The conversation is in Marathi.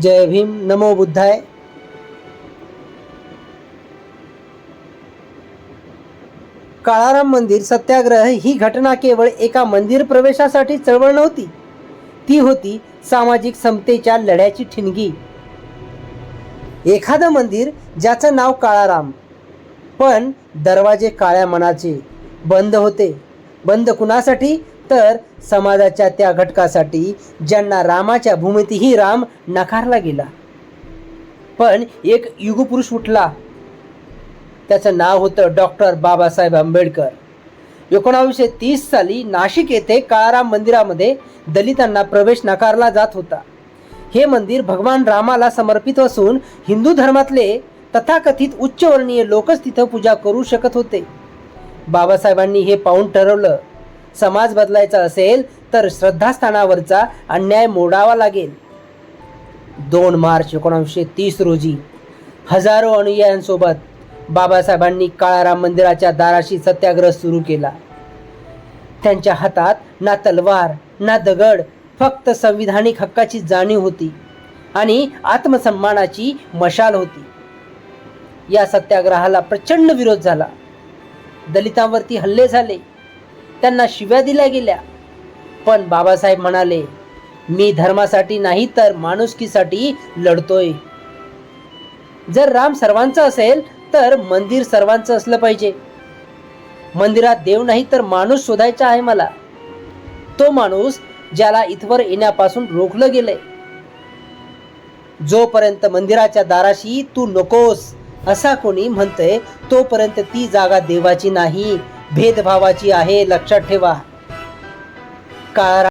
जय भीम नमो बुद्धाय. काळाराम मंदिर सत्याग्रह ही घटना केवळ एका मंदिर प्रवेशासाठी चळवळ नव्हती. ती होती सामाजिक समतेच्या लढ्याची ठिणगी. एखादं मंदिर ज्याचं नाव काळाराम पण दरवाजे काळ्या मनाचे बंद होते. बंद कुणासाठी? तर समाजाच्या त्या घटकासाठी ज्यांना रामाच्या भूमितही राम नकारला गेला. पण एक युगपुरुष उठला. त्याचं नाव होतं डॉक्टर बाबासाहेब आंबेडकर. एकोणावीसशे तीस साली नाशिक येथे काळाराम मंदिरामध्ये दलितांना प्रवेश नाकारला जात होता. हे मंदिर भगवान रामाला समर्पित असून हिंदू धर्मातले तथाकथित उच्चवर्णीय लोकच तिथं पूजा करू शकत होते. बाबासाहेबांनी हे पाहून ठरवलं. समाज बदलायचा असेल तर श्रद्धास्थानावरचा अन्याय मोडावा लागेल. दोन मार्च एकोणीसशे तीस रोजी हजारो अनुयायांसोबत बाबासाहेबांनी काळाराम मंदिराच्या दाराशी सत्याग्रह सुरू केला. त्यांच्या हातात ना तलवार ना दगड फक्त संविधानिक हक्काची जाणीव होती आणि आत्मसन्मानाची मशाल होती. या सत्याग्रहाला प्रचंड विरोध झाला. दलितांवरती हल्ले झाले. त्यांना शिव्या दिल्या गेल्या. पण बाबासाहेब म्हणाले मी धर्मासाठी नाही तर माणुसकीसाठी लढतोय. जर राम सर्वांचा असेल तर मंदिर सर्वांचं असलं पाहिजे. मंदिरात देव नाही तर माणूस शोधायचा आहे मला. तो माणूस ज्याला इथवर येण्यापासून रोखलं गेलंय. जोपर्यंत मंदिराच्या दाराशी तू नकोस असा कोणी म्हणतंय तोपर्यंत ती जागा देवाची नाही. भेदभावाची आहे लक्षात ठेवा. कारण